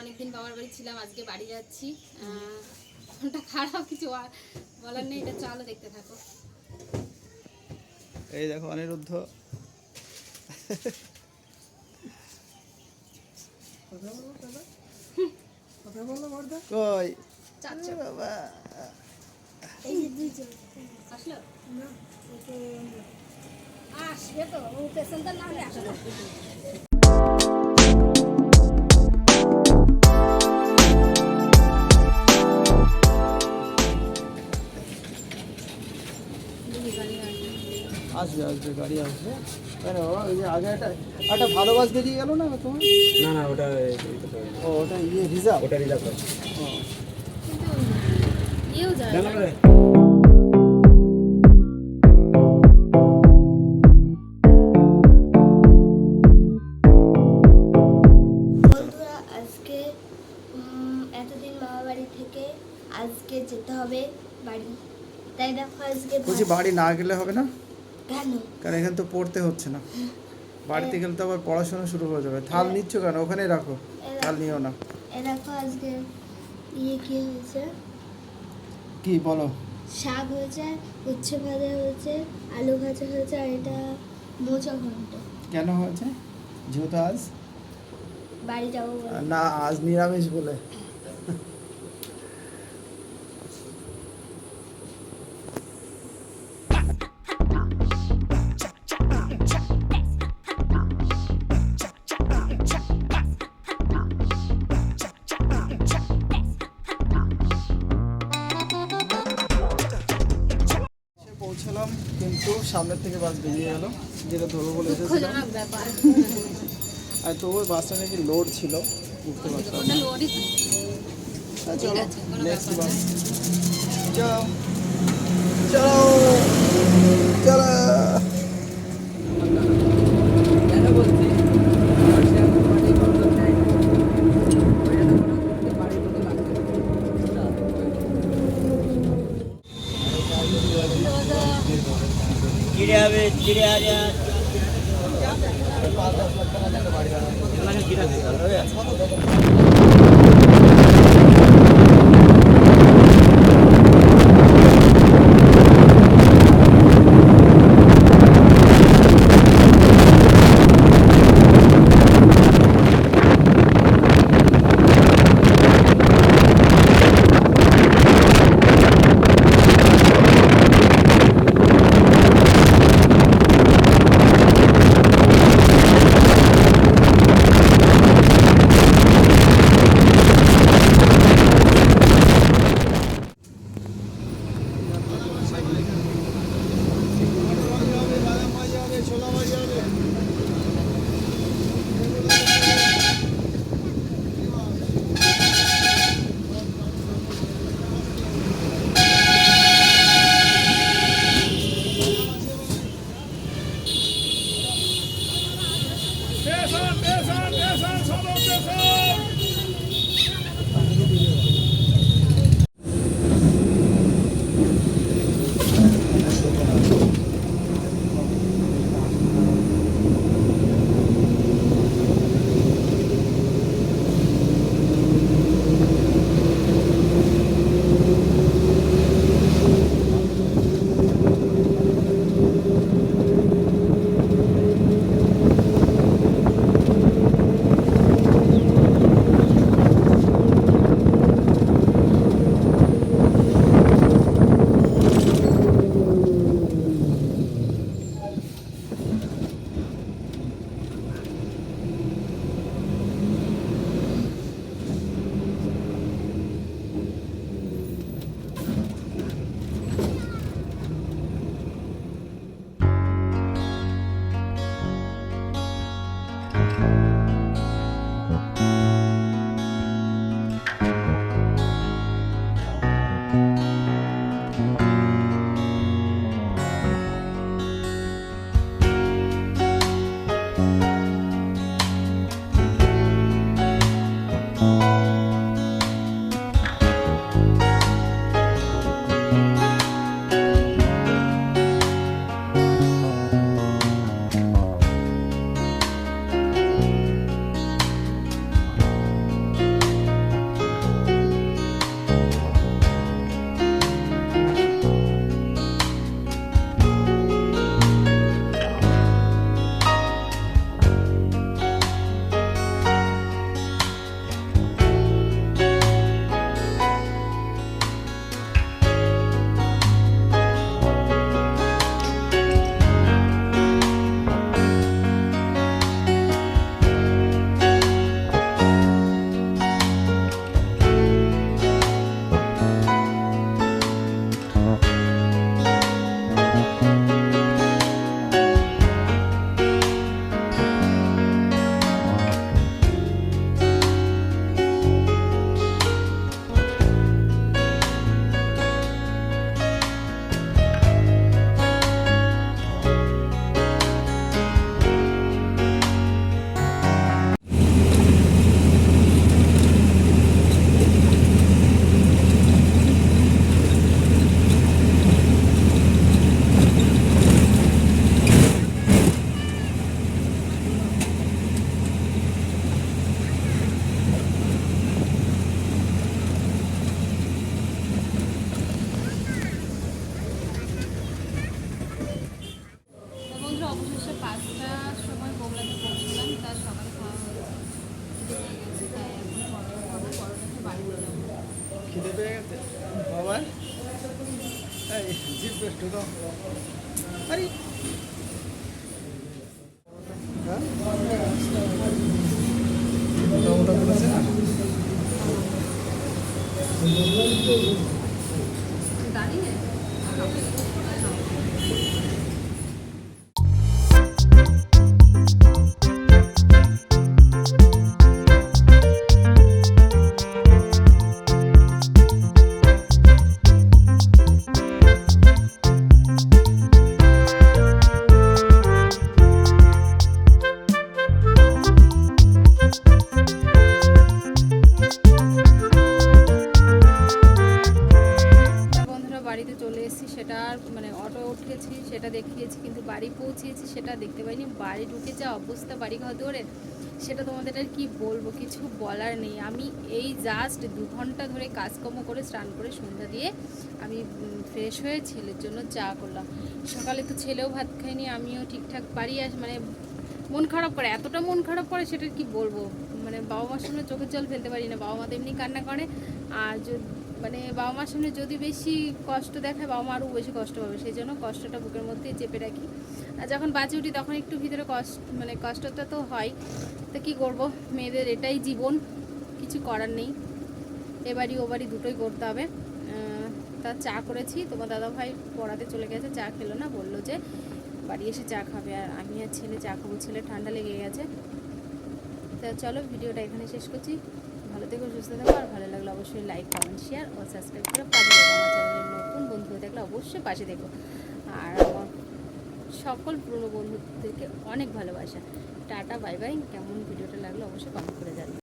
অনেকদিন বাবার বাড়ি ছিলাম আজকে বাড়ি যাচ্ছি। মনটা খারাপ কিছু বলার নেই এটা চলো দেখতে থাকো। এই দেখো অনিরুদ্ধ। কই? চাচ্ছো বাবা। আসলো? আসবে তো ও পেশেন্টার না হলে আসলো আসবে আসবে গাড়ি আসবে। কেন ওই যে আগে একটা একটা ভালো বাস বেরিয়ে গেল না তোমার? না না ওটা ও ওটা ইয়ে রিজার্ভ? ওটা রিজার্ভ ও। ইয়েও যায় আজকে এতদিন মামা বাড়ি থেকে আজকে যেতে হবে বাড়ি। তাই দেখো আজকে বলছি বাড়ি না গেলে হবে না? কারণ এখানে তো পড়তে হচ্ছে না। বাড়িতে গেলে তো আবার পড়াশোনা শুরু হয়ে যাবে। থাল নিচ্ছ কেন? ওখানেই রাখো। থাল নিও না। আজকে ইয়ে কি হয়েছে? কি বলো? শাক হয়েছে উচ্ছে ভাজা হয়েছে আলু ভাজা হয়েছে আর এটা মোচা ঘন্ট। কেন হয়েছে? যেহেতু আজ? বাড়ি যাব না আজ নিরামিষ বলে। সামনের থেকে বাস বেরিয়ে গেল যেটা ধরবো বলে এসেছিলাম। তো ওই আর বাসটা নাকি লোড ছিল? উঠতে পারতাম হ্যাঁ, চলো নেক্সট বাস। যাও চলো। চলো। गिरा এই জিপ বেস্ট তো আরে হ্যাঁ মোটা মোটা করেছে না বাড়ি পৌঁছেছি সেটা দেখতে পাইনি। বাড়ি ঢুকে যা অবস্থা বাড়ি ঘর ধরে, সেটা তোমাদের আর কি বলব? কিছু বলার নেই। আমি এই জাস্ট দু ঘণ্টা ধরে কাজকর্ম করে স্নান করে সন্ধ্যা দিয়ে আমি ফ্রেশ হয়ে ছেলের জন্য চা করলাম। সকালে তো ছেলেও ভাত খায়নি, আমিও ঠিকঠাক পারি আস মানে মন খারাপ করে। এতটা মন খারাপ করে সেটা কি বলব? মানে বাবা মার সামনে চোখের জল ফেলতে পারি না। বাবা মা তো এমনি কান্না করে। আর যদি মানে বাবা মার সামনে যদি বেশি কষ্ট দেখায়, বাবা মা আরও বেশি কষ্ট পাবে। সেই জন্য কষ্টটা বুকের মধ্যেই চেপে রাখি। আর যখন বাজে উঠি, তখন একটু ভিতরে কষ্ট মানে কষ্টটা তো হয়। তো কী করব? মেয়েদের এটাই জীবন। কিছু করার নেই। এবারই ওবারই দুটোই করতে হবে। তা চা করেছি। তোমার দাদা ভাই পড়াতে চলে গেছে, চা খেলো না, বলল যে বাড়ি এসে চা খাবে। আর আমি আর ছেলে চা খাব, ছেলে ঠান্ডা লেগে গেছে। তা চলো, ভিডিওটা এখানে শেষ করছি। ভালো থেকো, সুস্থ থাকো, আর ভালো লাগলে অবশ্যই লাইক কমেন্ট শেয়ার ও সাবস্ক্রাইব করে পাশে দেখো আমার চ্যানেলের নতুন বন্ধু দেখলে অবশ্যই পাশে দেখো আর আমার সকল পুরনো বন্ধুদেরকে অনেক ভালোবাসা। টাটা বাই বাই কেমন ভিডিওটা লাগল অবশ্যই কমেন্ট করে জানাবে